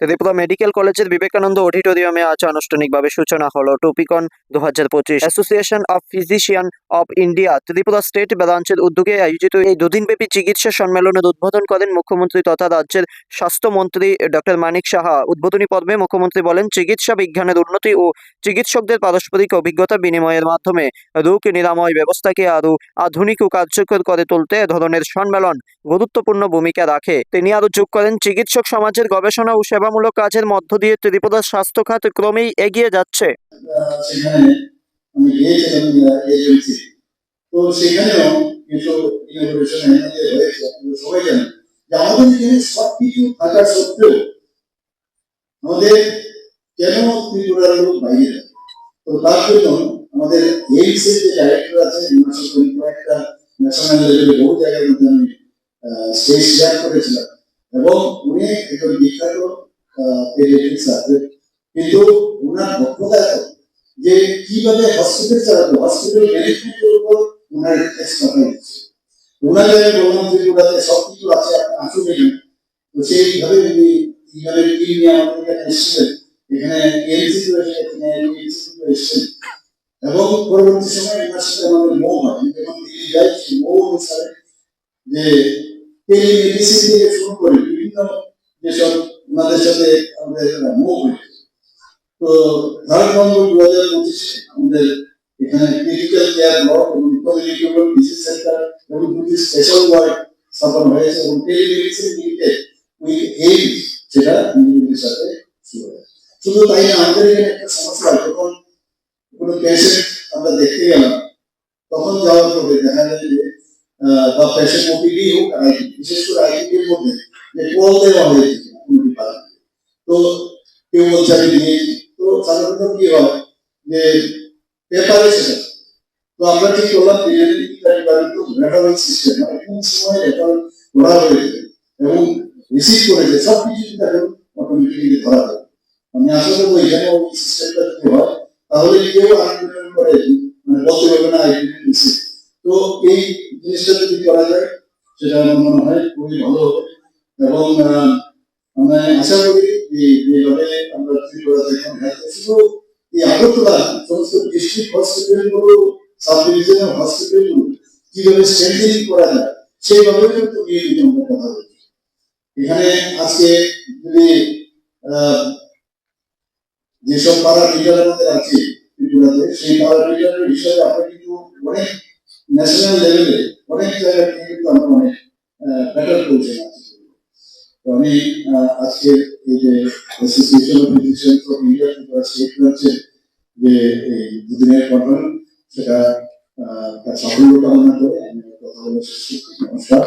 Tripura medical কলেজের বিবেকানন্দ অডিটোরিয়ামে আজ আনুষ্ঠানিকভাবে সূচনা হলো টপিকন দু হাজার পঁচিশ association of physician of India. Tripura state ব্রাঞ্চের উদ্যোগে আয়োজিত এই দুদিনব্যাপী চিকিৎসা সম্মেলনের উদ্বোধন করেন মুখ্যমন্ত্রী তথা রাজ্যের স্বাস্থ্যমন্ত্রী ডক্টর মানিক সাহা। উদ্বোধনী পর্বে মুখ্যমন্ত্রী বলেন, চিকিৎসা বিজ্ঞানের উন্নতি ও চিকিৎসকদের পারস্পরিক অভিজ্ঞতা বিনিময়ের মাধ্যমে রোগ নিরাময় ব্যবস্থাকে আরও আধুনিক ও কার্যকর করে তুলতে ধরনের সম্মেলন গুরুত্বপূর্ণ ভূমিকা রাখে। তিনি আরও যোগ করেন, চিকিৎসক সমাজের গবেষণা ও সেবামূলক কাজের মধ্য দিয়ে ত্রিপুরার স্বাস্থ্য খাত ক্রমেই এগিয়ে যাচ্ছে। এবং উনি একজন বিখ্যাত কিন্তু ওনার দক্ষতা এত যে কীভাবে হসপিটাল চালাবো হসপিটাল ম্যানেজমেন্টের উপর ওনার এক্সপার্টাইজ ওনার জায়গায় আছে আপনি এখানে তো সেইভাবে উনি এখানে এবং পরবর্তী সময় যাই যে বিভিন্ন ওনাদের সাথে আমাদের মৌ হয়েছে তো ঝাড়খণ্ড দু হাজার পঁচিশে আমাদের এখানে ক্রিটিক্যাল কেয়ার ব্লক এবং কমিউনিকেবল ডিজিজ সেন্টার এবং দুটি স্পেশাল ওয়ার্ড স্থাপন হয়েছে এবং টেলিমেডিসিন নিতে উই এই সেটা নিজেদের সাথে শুরু হয়েছে শুধু তাই না আমাদের এখানে একটা সমস্যা হয় যখন কোনো পেশেন্ট আমরা দেখতে গেলাম তখন যাওয়ার পরে দেখা যায় যে আহ, বা পেশেন্ট ওপিডি হোক আর আইপি বিশেষ করে আইপিডির মধ্যে যে কল দেওয়া হয়েছে কোনো ডিপার্টমেন্টে তো কেউ বলছে আমি নিয়েছি তো সাধারণত কি হয় যে পেপারে সেটা তো আমরা কি করলাম রেফারেন্স সিস্টেম মানে সময় রেফারেন্স করা হয়েছে এবং রিসিভ করেছে সব কিছু এখন অটোমেটিক্যালি ধরা যায় আমি আশা করব এখানে ওই সিস্টেমটা যদি হয়, তাহলে কেউ আন্দোলন করে মানে বলতে পারবে না রিসিভ তো এই জিনিসটা যদি করা যায়, সেটা আমার মনে হয় খুবই ভালো হবে। এবং আমরা আশা করি যেভাবে করা যায় এখানে আজকে যদি যেসব পাড়া লিডার আমাদের আছে সেই পাড়া লিডারের বিষয়ে আমরা কিন্তু অনেক ন্যাশনাল লেভেলে অনেক জায়গা থেকে কিন্তু আমরা অনেক আছি তো আমি আজকে এই যে association of physician of India state যে, এই দুদিনের কনফারেন্স সেটা তার সাফল্য কামনা করে আমি কথা নমস্কার।